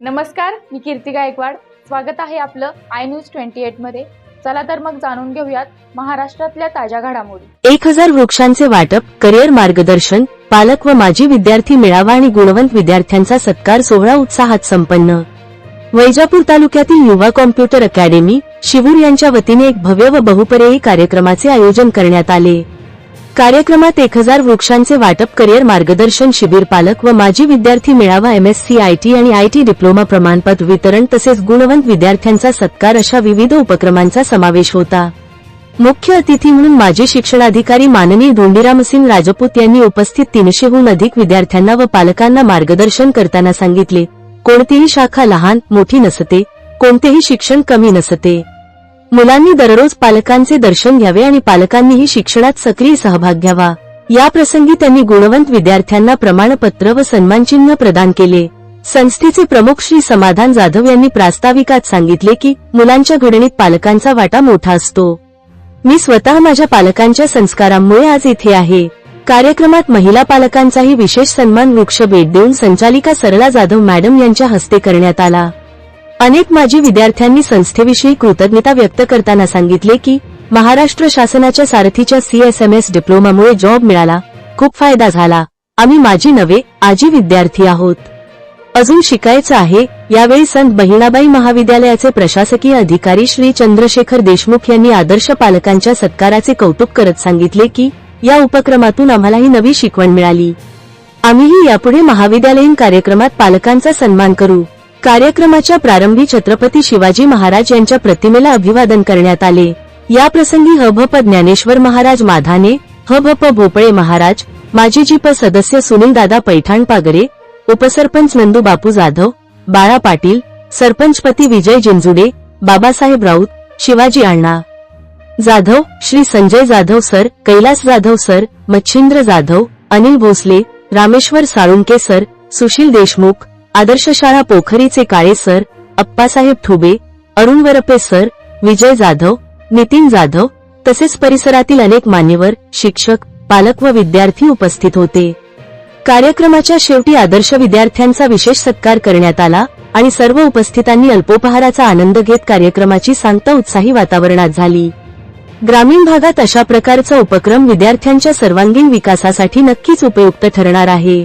नमस्कार मी कीर्ती गायकवाड. स्वागत आहे आपलं आय न्यूज ट्वेंटी एटमध्ये. चला तर मग जाणून घेऊयात महाराष्ट्रातल्या ताज्या घडामोडी. एक हजार वृक्षांचे वाटप करिअर मार्गदर्शन पालक व माजी विद्यार्थी मेळावा आणि गुणवंत विद्यार्थ्यांचा सत्कार सोहळा उत्साहात संपन्न. वैजापूर तालुक्यातील युवा कॉम्प्युटर अकॅडमी शिवूर यांच्या वतीने एक भव्य व बहुपर्यायी कार्यक्रमाचे आयोजन करण्यात आले. कार्यक्रमात एक हजार वृक्षांचे वाटप करिअर मार्गदर्शन शिबिर पालक व माजी विद्यार्थी मेळावा एमएससी आयटी आणि आयटी डिप्लोमा प्रमाणपत्र वितरण तसेच गुणवंत विद्यार्थ्यांचा सत्कार अशा विविध उपक्रमांचा समावेश होता. मुख्य अतिथी म्हणून माजी शिक्षणाधिकारी माननीय धोंडीरामसिंग राजपूत यांनी उपस्थित तीनशेहून अधिक विद्यार्थ्यांना व पालकांना मार्गदर्शन करताना सांगितले कोणतीही शाखा लहान मोठी नसते कोणतेही शिक्षण कमी नसते. मुलांनी दररोज पालकांचे दर्शन घ्यावे आणि पालकांनीही शिक्षणात सक्रिय सहभाग घ्यावा. या प्रसंगी त्यांनी गुणवंत विद्यार्थ्यांना प्रमाणपत्र व सन्मानचिन्ह प्रदान केले. संस्थेचे प्रमुख श्री समाधान जाधव यांनी प्रास्ताविकात सांगितले की मुलांच्या घडणीत पालकांचा वाटा मोठा असतो. मी स्वतः माझ्या पालकांच्या संस्कारांमुळे आज इथे आहे. कार्यक्रमात महिला पालकांचाही विशेष सन्मान वृक्ष भेट देऊन संचालिका सरला जाधव मॅडम यांच्या हस्ते करण्यात आला. अनेक माजी विद्यार्थ्यांनी संस्थेविषयी कृतज्ञता व्यक्त करताना सांगितले की महाराष्ट्र शासनाच्या सारथीच्या सीएसएमएस डिप्लोमामुळे जॉब मिळाला खूप फायदा झाला. आम्ही माजी नवे आजी विद्यार्थी आहोत. अजून शिकायचं आहे यावेळी संत बहिणाबाई महाविद्यालयाचे प्रशासकीय अधिकारी श्री चंद्रशेखर देशमुख यांनी आदर्श पालकांच्या सत्काराचे कौतुक करत सांगितले की या उपक्रमातून आम्हालाही नवी शिकवण मिळाली. आम्हीही यापुढे महाविद्यालयीन कार्यक्रमात पालकांचा सन्मान करू. कार्यक्रमाच्या प्रारंभी छत्रपती शिवाजी महाराज यांच्या प्रतिमेला अभिवादन करण्यात आले. या प्रसंगी हभप ज्ञानेश्वर महाराज माधाने हभप भोपळे महाराज माजी जीप सदस्य सुनील दादा पैठाण पागरे उपसरपंच Nandu Bapu Jadhav Bala Patil सरपंचपती Vijay Jinjude Babasaheb Raut Shivaji Anna. Jadhav Shri Sanjay Jadhav sir Kailas Jadhav sir Machhindra Jadhav Anil Bhosale Rameshwar Salunke sir Sushil Deshmukh आदर्श शाळा पोखरीचे काळे सर अप्पासाहेब ठुबे अरुण वरपे सर विजय जाधव नितीन जाधव तसेच परिसरातील अनेक मान्यवर शिक्षक पालक व विद्यार्थी उपस्थित होते. कार्यक्रमाच्या शेवटी आदर्श विद्यार्थ्यांचा विशेष सत्कार करण्यात आला आणि सर्व उपस्थितांनी अल्पोपहाराचा आनंद घेत कार्यक्रमाची सांगता उत्साही वातावरणात झाली. ग्रामीण भागात अशा प्रकारचा उपक्रम विद्यार्थ्यांच्या सर्वांगीण विकासासाठी नक्कीच उपयुक्त ठरणार आहे.